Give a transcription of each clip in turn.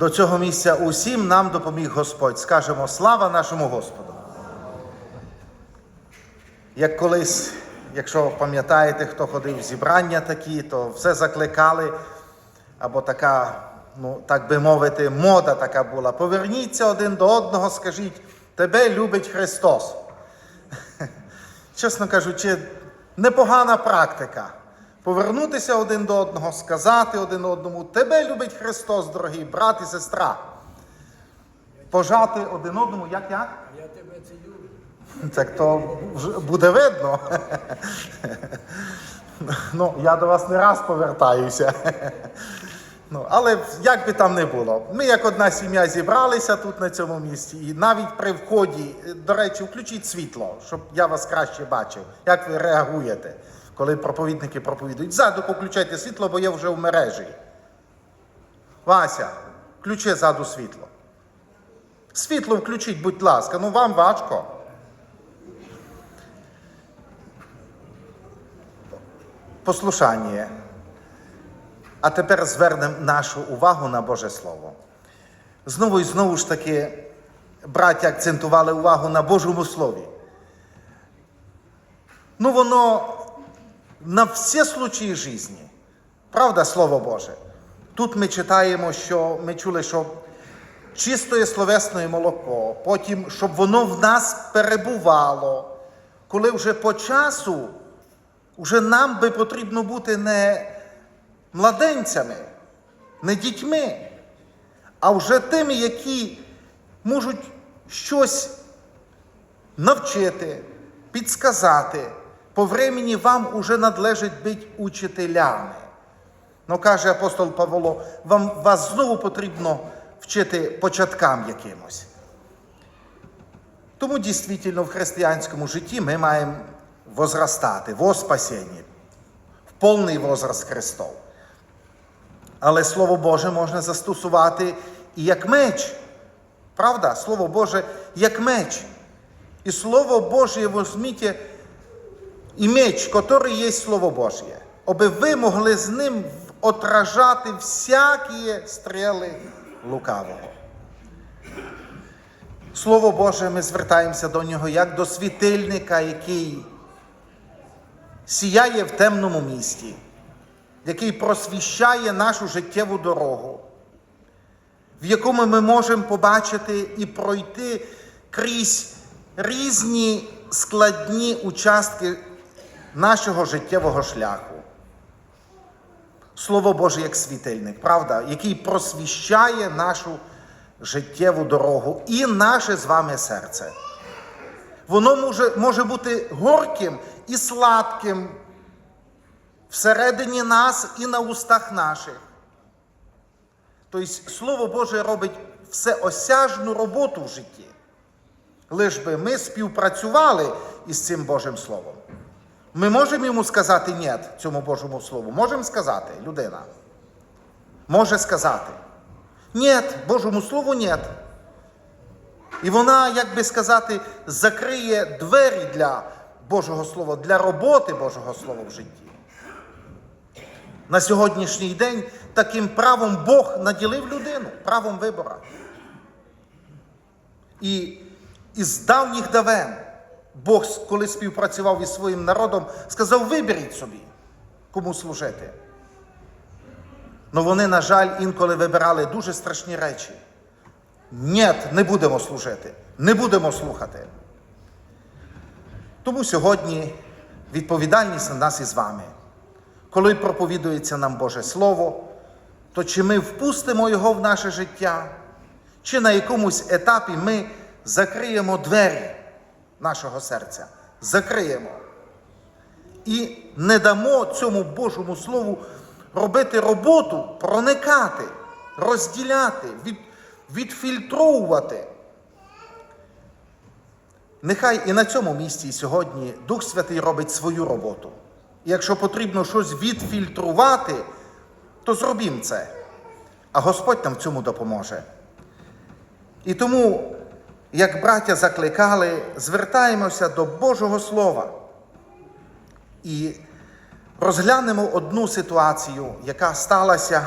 до цього місця усім нам допоміг Господь. Скажемо слава нашому Господу. Як колись, якщо пам'ятаєте, хто ходив в зібрання такі, то все закликали, або така, ну так би мовити, мода така була. Поверніться один до одного, скажіть, тебе любить Христос. Чесно кажучи, непогана практика. Повернутися один до одного, сказати один одному, тебе любить Христос, дорогий брат і сестра. Пожати один одному, як як? Я тебе цілюю. Так то буде видно. Ну, я до вас не раз повертаюся. Ну, але як би там не було, ми як одна сім'я зібралися тут на цьому місці, і навіть при вході, до речі, включіть світло, щоб я вас краще бачив. Як ви реагуєте, коли проповідники проповідують? Ззаду поключайте світло, бо я вже в мережі. Вася, включи ззаду світло. Світло включіть, будь ласка, ну вам важко. Послушання. А тепер звернемо нашу увагу на Боже Слово. Знову і знову ж таки, браття акцентували увагу на Божому Слові. Ну, воно на всі случаї житті. Правда, Слово Боже. Тут ми читаємо, що ми чули, що чистое словесне молоко, потім, щоб воно в нас перебувало, коли вже по часу, вже нам би потрібно бути не младенцями, не дітьми, а вже тими, які можуть щось навчити, підсказати. По времені вам уже надлежить бути учителями. Ну, каже апостол Павло, вам вас знову потрібно вчити початкам якимось. Тому дійсно в християнському житті ми маємо возрастати во спасінні, в повний возраст Христов. Але Слово Боже можна застосувати і як меч. Правда? Слово Боже як меч. І Слово Боже, возьміть і меч, який є Слово Божє, аби ви могли з ним отражати всякі стріли лукавого. Слово Боже, ми звертаємося до нього як до світильника, який сіяє в темному місті, який просвіщає нашу життєву дорогу, в якому ми можемо побачити і пройти крізь різні складні участки нашого життєвого шляху. Слово Боже як світильник, правда, який просвіщає нашу життєву дорогу і наше з вами серце. Воно може, може бути горьким і сладким всередині нас і на устах наших. Тобто Слово Боже робить всеосяжну роботу в житті. Лиш би ми співпрацювали із цим Божим Словом. Ми можемо йому сказати ні цьому Божому Слову. Можемо сказати, людина. Може сказати. Ні, Божому Слову ні. І вона, як би сказати, закриє двері для Божого Слова, для роботи Божого Слова в житті. На сьогоднішній день таким правом Бог наділив людину, правом вибора. І із давніх давен Бог, коли співпрацював із своїм народом, сказав: виберіть собі, кому служити. Но вони, на жаль, інколи вибирали дуже страшні речі. Ні, не будемо служити, не будемо слухати. Тому сьогодні відповідальність на нас із вами. Коли проповідується нам Боже Слово, то чи ми впустимо його в наше життя, чи на якомусь етапі ми закриємо двері нашого серця, закриємо і не дамо цьому Божому Слову робити роботу, проникати, розділяти, від, відфільтровувати. Нехай і на цьому місці сьогодні Дух Святий робить свою роботу. І якщо потрібно щось відфільтрувати, то зробімо це. А Господь нам в цьому допоможе. І тому, як браття закликали, звертаємося до Божого Слова і розглянемо одну ситуацію, яка сталася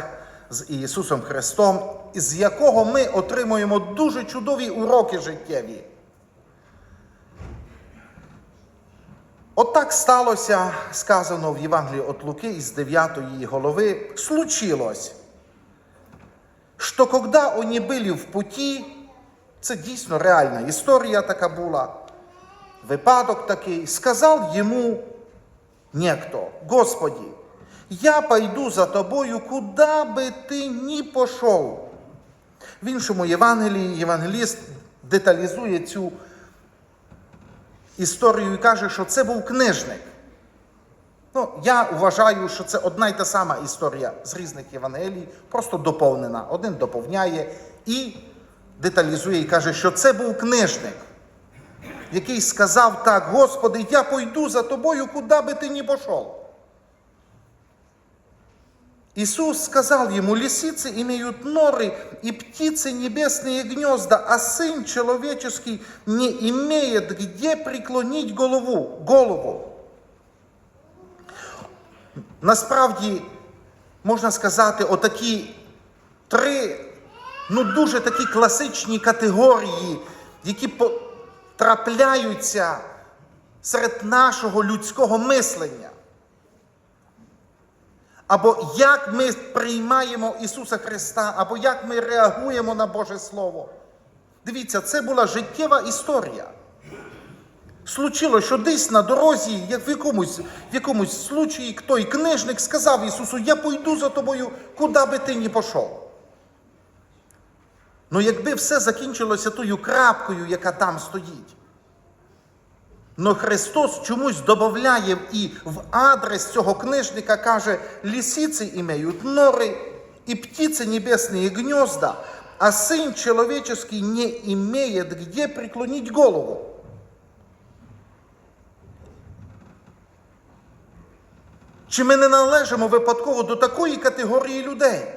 з Ісусом Христом з якого ми отримуємо дуже чудові уроки життєві. От так сталося, сказано в Євангелії от Луки із 9 голови, случилось, що когда вони були в путі, це дійсно реальна історія така була, випадок такий, сказав йому некто, Господи, я пойду за тобою, куди би ти ні пішов. В іншому Євангелії євангеліст деталізує цю історію і каже, що це був книжник. Ну, я вважаю, що це одна й та сама історія з різних Євангелій, просто доповнена. Один доповняє і деталізує і каже, що це був книжник, який сказав так: Господи, я пойду за тобою, куди би ти ні пішов. Иисус сказал ему, лисицы имеют норы и птицы небесные гнезда, а Сын Человеческий не имеет где преклонить голову. голову. Насправді, можна сказати, отакі три, ну дуже такі класичні категорії, які потрапляються серед нашого людського мислення. Або як ми приймаємо Ісуса Христа, або як ми реагуємо на Боже Слово. Дивіться, це була життєва історія. Случилось, що десь на дорозі, як в якомусь, в якомусь случаї, той книжник сказав Ісусу, я пойду за тобою, куди би ти ні пішов. Ну якби все закінчилося тою крапкою, яка там стоїть. Но Христос чомусь додає і в адрес цього книжника каже, лисиці імеють нори, і птиці небесні гнезда, а Сын человеческий не имеет где преклонить голову. Чи ми не належимо випадково до такої категорії людей,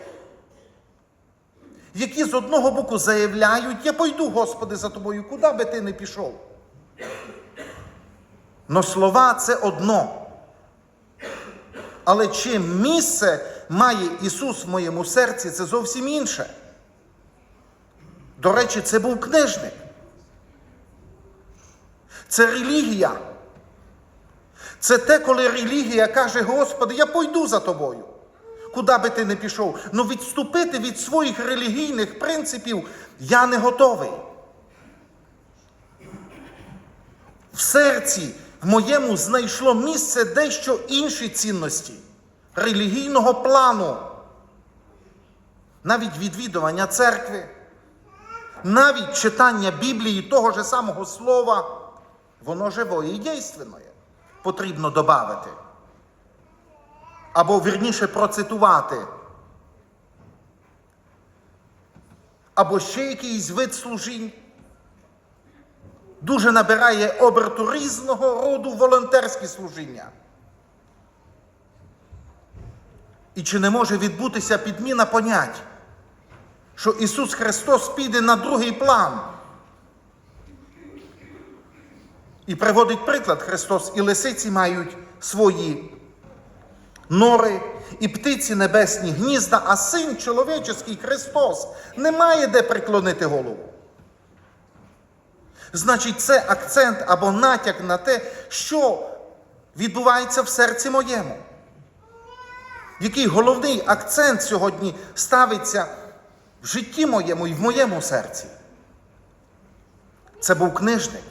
які з одного боку заявляють, я пойду, Господи, за тобою, куди би ти не пішов? Но слова це одно. Але чи місце має Ісус в моєму серці, це зовсім інше. До речі, це був книжник. Це релігія. Це те, коли релігія каже, Господи, я пойду за тобою. Куди би ти не пішов. Ну відступити від своїх релігійних принципів я не готовий. В серці в моєму знайшло місце дещо інші цінності релігійного плану, навіть відвідування церкви, навіть читання Біблії того ж самого слова, воно живое і дійственне, потрібно додати. Або вірніше процитувати. Або ще якийсь вид служінь дуже набирає оберту різного роду волонтерські служіння. І чи не може відбутися підміна понять, що Ісус Христос піде на другий план? І приводить приклад Христос, і лисиці мають свої нори, і птиці небесні гнізда, а син чоловічий Христос не має де приклонити голову. Значить, це акцент або натяк на те, що відбувається в серці моєму. Який головний акцент сьогодні ставиться в житті моєму і в моєму серці? Це був книжник.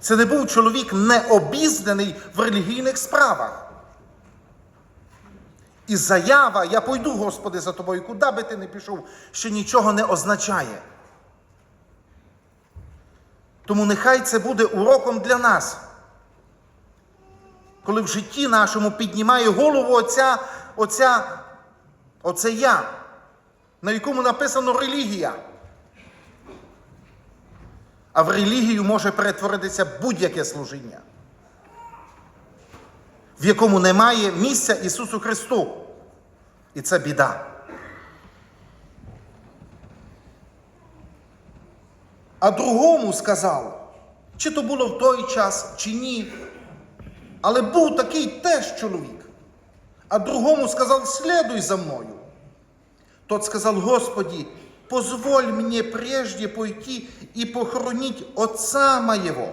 Це не був чоловік необізнаний в релігійних справах. І заява, я пойду, Господи, за тобою, куди би ти не пішов, ще нічого не означає. Тому нехай це буде уроком для нас. Коли в житті нашому піднімає голову оця, оця, оце я, на якому написано релігія. А в релігію може перетворитися будь-яке служіння, в якому немає місця Ісусу Христу. І це біда. А другому сказав, чи то було в той час, чи ні. Але був такий теж чоловік. А другому сказав, слідуй за мною. Тот сказав, Господі, позволь мне прежде пойти и похоронить отца моего.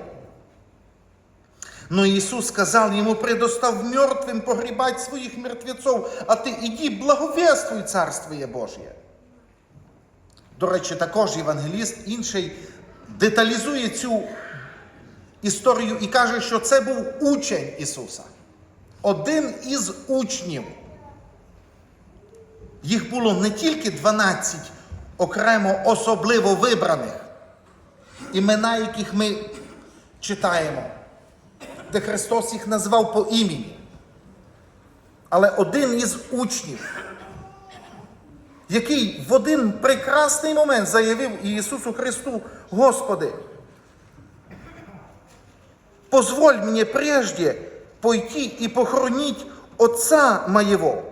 Но Иисус сказал ему, предостав мертвым погребать своих мертвецов, а ти іди благовествуй Царствіє Божє. До речі, також євангеліст інший деталізує цю історію і каже, що це був учень Ісуса. Один із учнів. Їх було не тільки 12 окремо особливо вибраних, імена яких ми читаємо, де Христос їх назвав по імені. Але один із учнів, який в один прекрасний момент заявив Ісусу Христу, Господи, позволь мне прежде пойти і похоронить Отця моєго.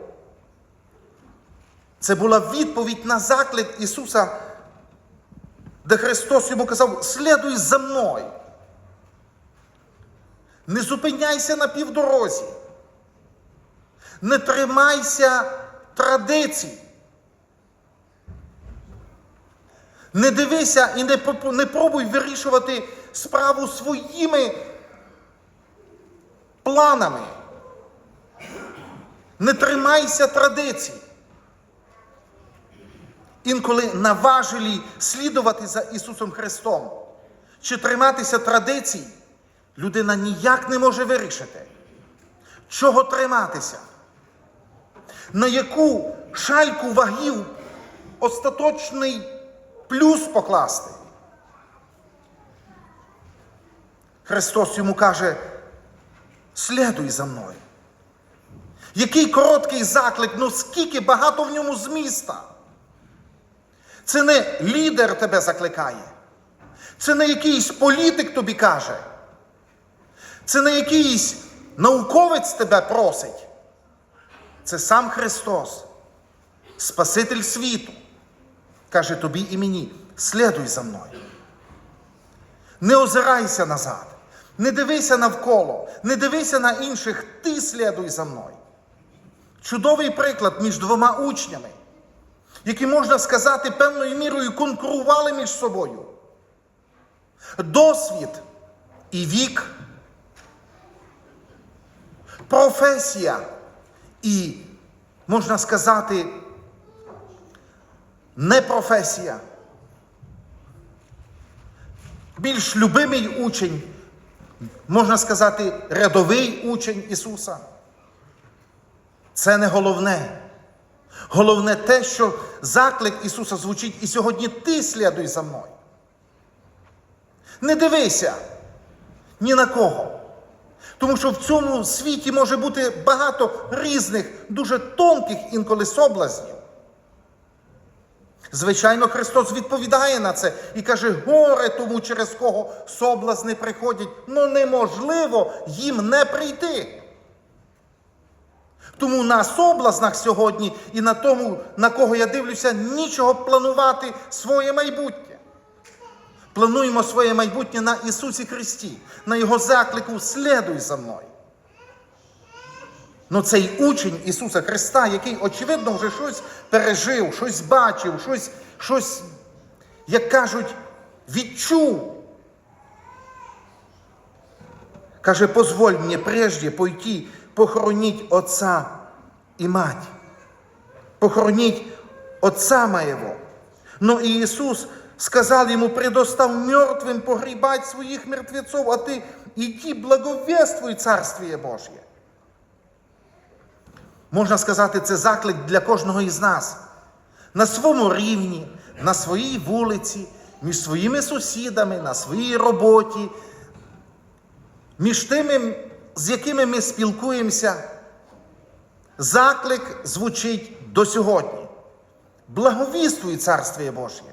Це була відповідь на заклик Ісуса, де Христос йому казав: слідуй за мною. Не зупиняйся на півдорозі. Не тримайся традицій. Не дивися і не, не пробуй вирішувати справу своїми планами. Не тримайся традицій. Інколи наважилі слідувати за Ісусом Христом чи триматися традицій, людина ніяк не може вирішити, чого триматися, на яку шальку вагів остаточний плюс покласти. Христос йому каже, слідуй за мною. Який короткий заклик, ну скільки багато в ньому зміста. Це не лідер тебе закликає. Це не якийсь політик тобі каже. Це не якийсь науковець тебе просить. Це сам Христос, Спаситель світу. Каже тобі і мені, слідуй за мною. Не озирайся назад, не дивися навколо, не дивися на інших, ти слідуй за мною. Чудовий приклад між двома учнями, які, можна сказати, певною мірою конкурували між собою. Досвід і вік, професія і, можна сказати, не професія. Більш любимий учень, можна сказати, рядовий учень Ісуса. Це не головне. Головне те, що заклик Ісуса звучить, і сьогодні ти слідуй за мною. Не дивися ні на кого. Тому що в цьому світі може бути багато різних, дуже тонких інколи соблазнів. Звичайно, Христос відповідає на це і каже, горе тому, через кого соблазни приходять, ну неможливо їм не прийти. Тому на соблазнах сьогодні і на тому, на кого я дивлюся, нічого планувати своє майбутнє. Плануємо своє майбутнє на Ісусі Христі, на Його заклику слідуй за мною. Ну цей учень Ісуса Христа, який, очевидно, вже щось пережив, щось бачив, щось, щось, як кажуть, відчув. Каже, позволь мені прежде пойти похоронить отца и мать. Похоронить отца моего. Но Иисус сказал ему, предостав мертвым погребать своих мертвецов, а ты иди благовествуй Царствие Божье. Можна сказати, це заклик для кожного із нас. На своєму рівні, на своїй вулиці, між своїми сусідами, на своїй роботі, між тими, з якими ми спілкуємося, заклик звучить до сьогодні. Благовіствуй Царствіє Божє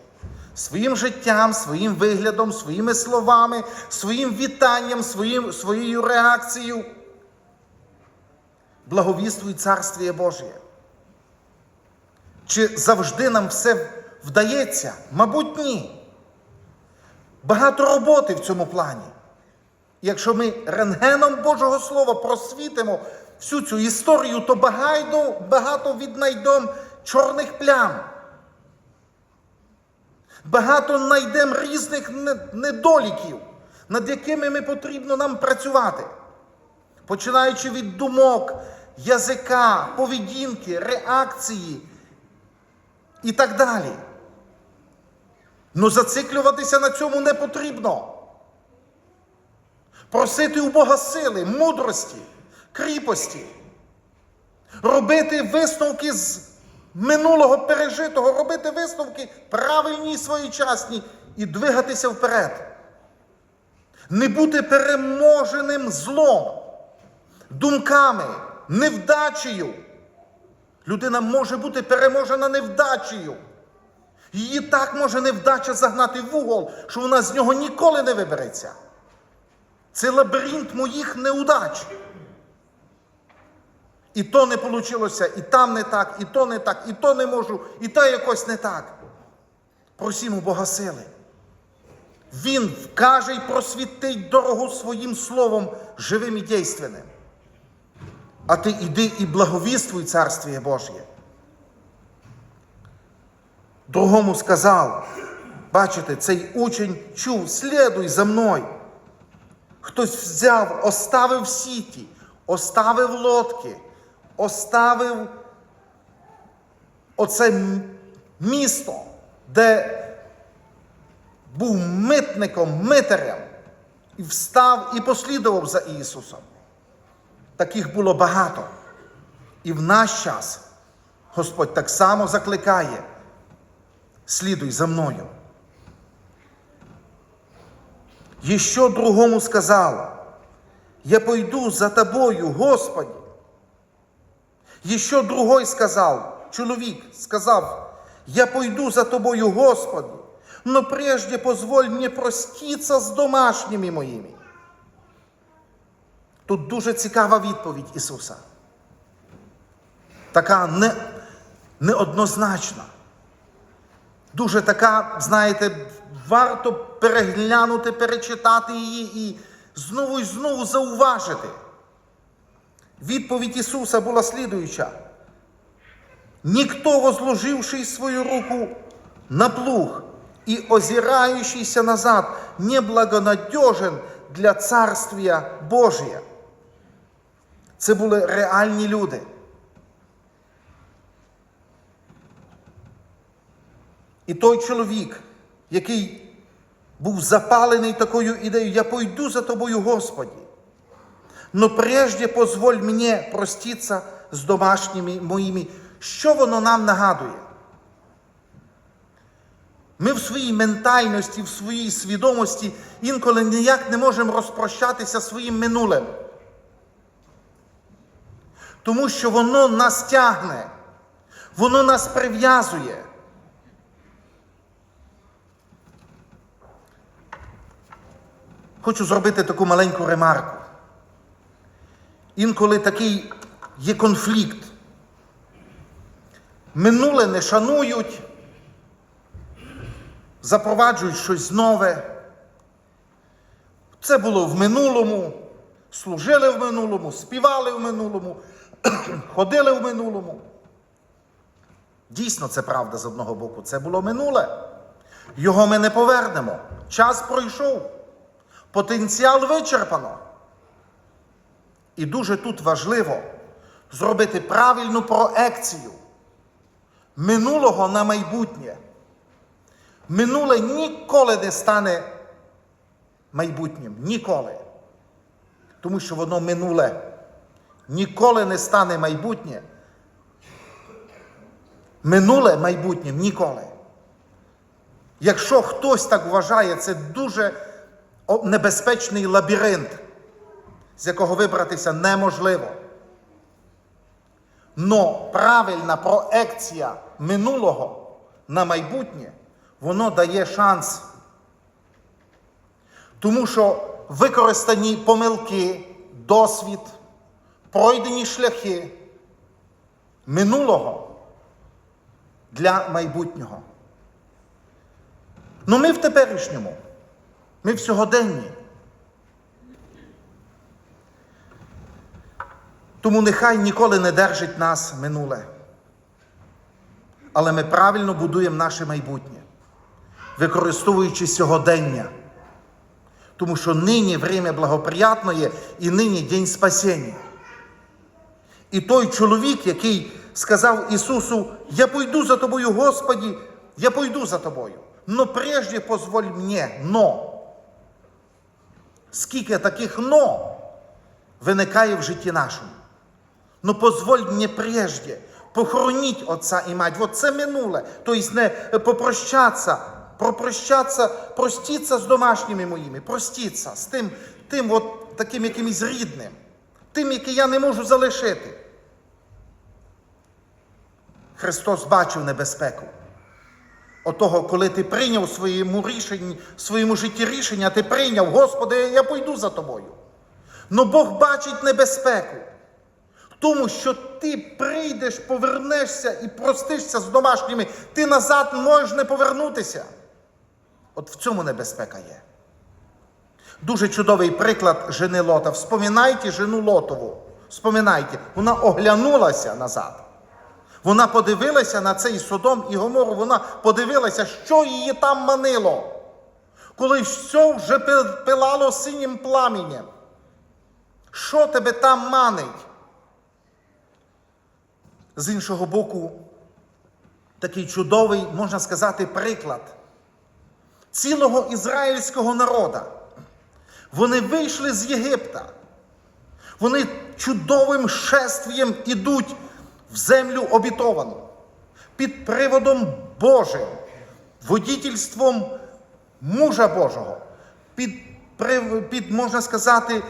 своїм життям, своїм виглядом, своїми словами, своїм вітанням, своїм, своєю реакцією. Благовіствуй Царствіє Божє. Чи завжди нам все вдається? Мабуть, ні. Багато роботи в цьому плані. Якщо ми рентгеном Божого Слова просвітимо всю цю історію, то багато, багато віднайдемо чорних плям. Багато знайдемо різних недоліків, над якими ми потрібно нам працювати. Починаючи від думок, язика, поведінки, реакції і так далі. Ну зациклюватися на цьому не потрібно. Просити у Бога сили, мудрості, кріпості, робити висновки з минулого пережитого, робити висновки правильні і своєчасні і двигатися вперед. Не бути переможеним злом, думками, невдачею. Людина може бути переможена невдачею. Її так може невдача загнати в угол, що вона з нього ніколи не вибереться. Це лабіринт моїх неудач. І то не вийшло, і там не так, і то не так, і то не можу, і то якось не так. Просімо Бога сили. Він вкаже і просвітить дорогу своїм словом живим і дійственним. А ти іди і благовіствуй Царствіє Божє. Другому сказав, бачите, цей учень чув, слідуй за мною. Хтось взяв, оставив сіті, оставив лодки, оставив оце місто, де був митником, митарем, і встав і послідував за Ісусом. Таких було багато. І в наш час Господь так само закликає: слідуй за мною. Еще другому сказала, я пойду за тобою, Господи. Еще другой сказал, чоловік сказав, я пойду за тобою, Господи, но прежде позволь мне проститься з домашніми моїми. Тут дуже цікава відповідь Ісуса. Така не, неоднозначна. Дуже така, знаєте, варто переглянути, перечитати її і знову і знову зауважити. Відповідь Ісуса була слідуюча. Ніхто, возложивший свою руку на плуг і озираючийся назад, не благонадежен для Царствія Божия. Це були реальні люди. І той чоловік, який був запалений такою ідеєю, я пойду за тобою, Господі. Но прежде позволь мені проститися з домашніми моїми. Що воно нам нагадує? Ми в своїй ментальності, в своїй свідомості інколи ніяк не можемо розпрощатися своїм минулим. Тому що воно нас тягне, воно нас прив'язує. Хочу зробити таку маленьку ремарку. Інколи такий є конфлікт. Минуле не шанують, запроваджують щось нове. Це було в минулому, служили в минулому, співали в минулому, ходили в минулому. Дійсно, це правда з одного боку. Це було минуле. Його ми не повернемо. Час пройшов. Потенціал вичерпано. І дуже тут важливо зробити правильну проекцію минулого на майбутнє. Минуле ніколи не стане майбутнім. Ніколи. Тому що воно минуле. Ніколи не стане майбутнє. Минуле майбутнім ніколи. Якщо хтось так вважає, це дуже небезпечний лабіринт, з якого вибратися неможливо. Но правильна проекція минулого на майбутнє, воно дає шанс. Тому що використані помилки, досвід, пройдені шляхи минулого для майбутнього. Ну ми в теперішньому, ми в сьогоденні. Тому нехай ніколи не держить нас минуле. Але ми правильно будуємо наше майбутнє. використовуючи сьогодення. Тому що нині время благоприятне і нині день спасіння. І той чоловік, який сказав Ісусу, я пойду за тобою, Господі, я пойду за тобою. Но прежде позволь мені, но. Скільки таких но виникає в житті нашому. Ну позволь мені прежде похороніть отця і мать. Вот це минуле. Тобто не попрощатися, попрощатися, простіться з домашніми моїми, простіться з тим, тим от таким якимось рідним, тим, який я не можу залишити. Христос бачив небезпеку. Отого, коли ти прийняв в своєму рішенні, в своєму житті рішення, ти прийняв, Господи, я пойду за тобою. Но Бог бачить небезпеку тому, що ти прийдеш, повернешся і простишся з домашніми, ти назад можеш не повернутися. От в цьому небезпека є. Дуже чудовий приклад жени Лота. Вспоминайте жену Лотову. Вспоминайте, вона оглянулася назад. Вона подивилася на цей Содом і Гомору, вона подивилася, що її там манило, коли все вже пилало синім пламенем. Що тебе там манить? З іншого боку, такий чудовий, можна сказати, приклад цілого ізраїльського народа. Вони вийшли з Єгипта. Вони чудовим шествієм ідуть в землю обітовану під приводом Божим, водітельством мужа Божого, під, під можна сказати,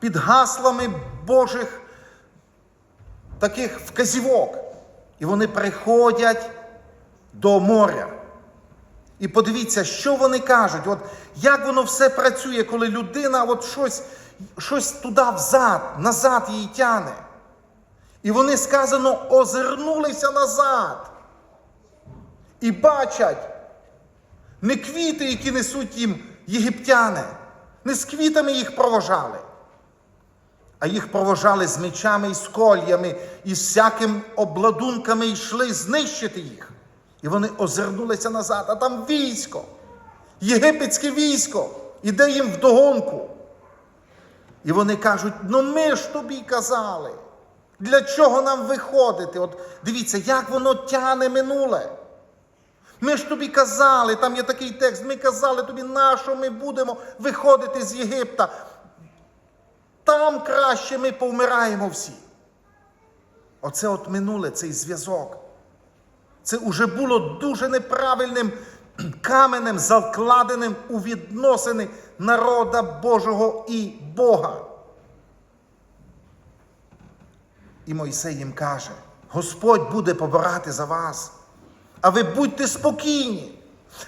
під гаслами Божих таких вказівок. І вони приходять до моря. І подивіться, що вони кажуть, от як воно все працює, коли людина от щось, щось туди взад, назад її тяне. І вони сказано озирнулися назад. І бачать не квіти, які несуть їм єгиптяни, не з квітами їх провожали, а їх провожали з мечами і з кольями, і з всяким обладунками йшли знищити їх. І вони озирнулися назад, а там військо, єгипетське військо, іде їм вдогонку. І вони кажуть: ну ми ж тобі казали, для чого нам виходити? От дивіться, як воно тяне минуле. Ми ж тобі казали, там є такий текст, ми казали тобі, на що ми будемо виходити з Єгипта. Там краще ми повмираємо всі. Оце от минуле, цей зв'язок. Це вже було дуже неправильним каменем, закладеним у відносини народа Божого і Бога. І Мойсей їм каже: Господь буде побирати за вас, а ви будьте спокійні.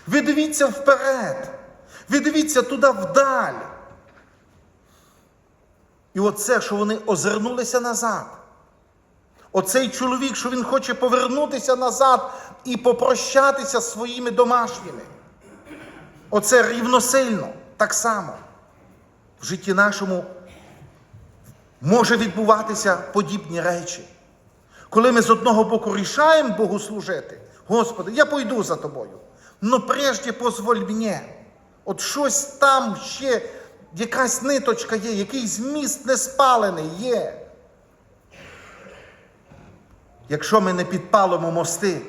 Ви дивіться вперед, ви дивіться туди вдаль. І оце, що вони озирнулися назад. Оцей чоловік, що він хоче повернутися назад і попрощатися з своїми домашніми. Оце рівносильно так само. В житті нашому може відбуватися подібні речі. Коли ми з одного боку рішаємо Богу служити, Господи, я пойду за тобою. Но прежде позволь мені. От щось там ще, якась ниточка є, якийсь міст не спалений є. Якщо ми не підпалимо мости,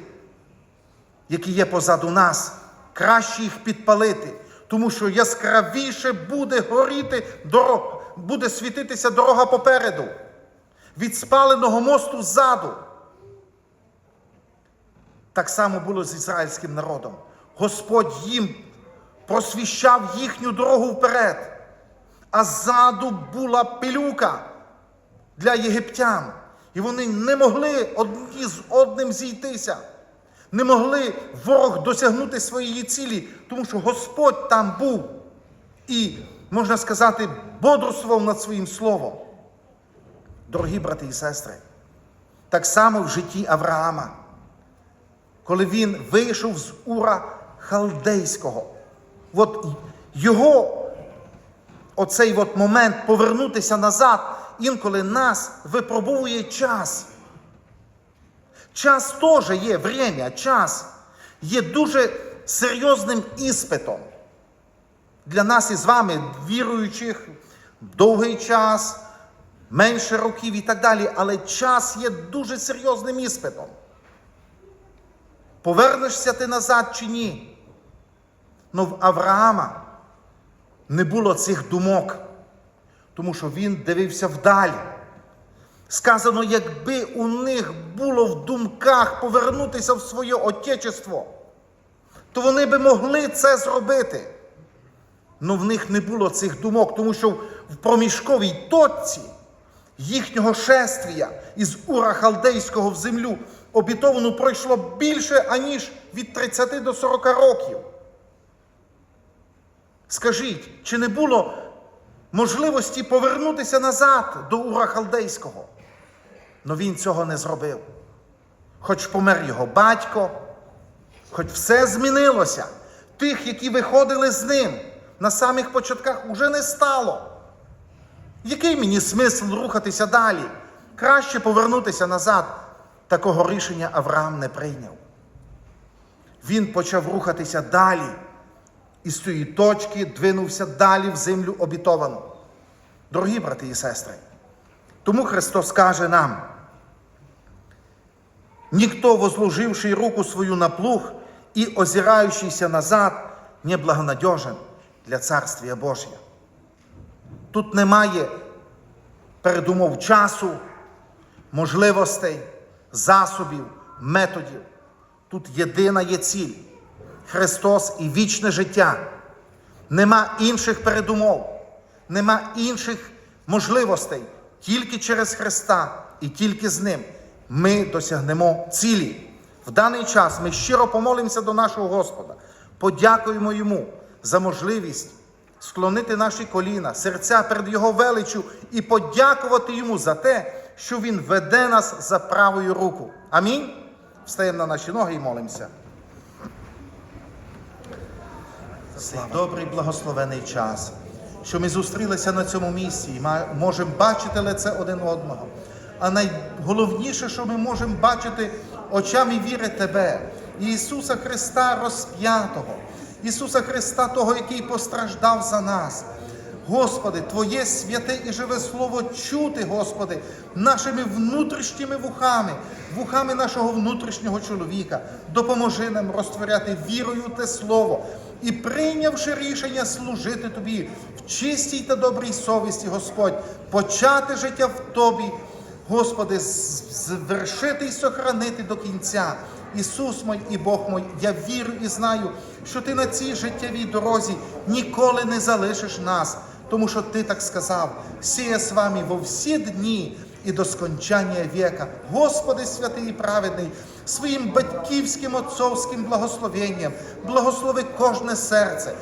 які є позаду нас, краще їх підпалити, тому що яскравіше буде горіти дорога, буде світитися дорога попереду, від спаленого мосту ззаду. Так само було з ізраїльським народом. Господь їм просвіщав їхню дорогу вперед, а ззаду була пилюка для єгиптян. І вони не могли одні з одним зійтися, не могли ворог досягнути своєї цілі, тому що Господь там був і, можна сказати, бодрствував над своїм словом. Дорогі брати і сестри, так само в житті Авраама, коли він вийшов з Ура Халдейського, от його оцей от момент повернутися назад, інколи нас випробовує час. Час теж є время, час. Є дуже серйозним іспитом для нас із вами, віруючих, довгий час, менше років і так далі. Але час є дуже серйозним іспитом. Повернешся ти назад чи ні? Ну в Авраама не було цих думок, тому що він дивився вдалі. Сказано, якби у них було в думках повернутися в своє отечество, то вони би могли це зробити. Ну в них не було цих думок, тому що в проміжковій точці їхнього шествія із Ура Халдейського в землю обітовану пройшло більше, аніж від 30 до 40 років. Скажіть, чи не було можливості повернутися назад до Ура Халдейського? Но він цього не зробив. Хоч помер його батько, хоч все змінилося. Тих, які виходили з ним на самих початках, уже не стало. Який мені смисл рухатися далі? Краще повернутися назад. Такого рішення Авраам не прийняв. Він почав рухатися далі. І з цієї точки двинувся далі в землю обітовану. Дорогі брати і сестри, тому Христос каже нам: ніхто, возложивший руку свою на плуг і озираючийся назад, не благонадежен для Царствія Божия. Тут немає передумов часу, можливостей, засобів, методів. Тут єдина є ціль Христос і вічне життя. Нема інших передумов, нема інших можливостей. Тільки через Христа і тільки з Ним ми досягнемо цілі. В даний час ми щиро помолимося до нашого Господа, подякуємо Йому за можливість склонити наші коліна, серця перед Його величю і подякувати Йому за те, що Він веде нас за правою руку. Амінь. Встаємо на наші ноги і молимося. Цей добрий благословений час, що ми зустрілися на цьому місці і можемо бачити лице один одного. А найголовніше, що ми можемо бачити очами віри Тебе, Ісуса Христа розп'ятого, Ісуса Христа, того, який постраждав за нас. Господи, Твоє святе і живе Слово чути, Господи, нашими внутрішніми вухами, вухами нашого внутрішнього чоловіка. Допоможи нам розтворяти вірою те Слово і прийнявши рішення служити Тобі в чистій та добрій совісті, Господь, почати життя в Тобі, Господи, звершити і сохранити до кінця. Ісус мой і Бог мой, я вірю і знаю, що Ти на цій життєвій дорозі ніколи не залишиш нас, тому що Ти так сказав, сіє з вами во всі дні і до скончання віка. Господи, святий і праведний, своїм батьківським отцовським благословенням, благослови кожне серце,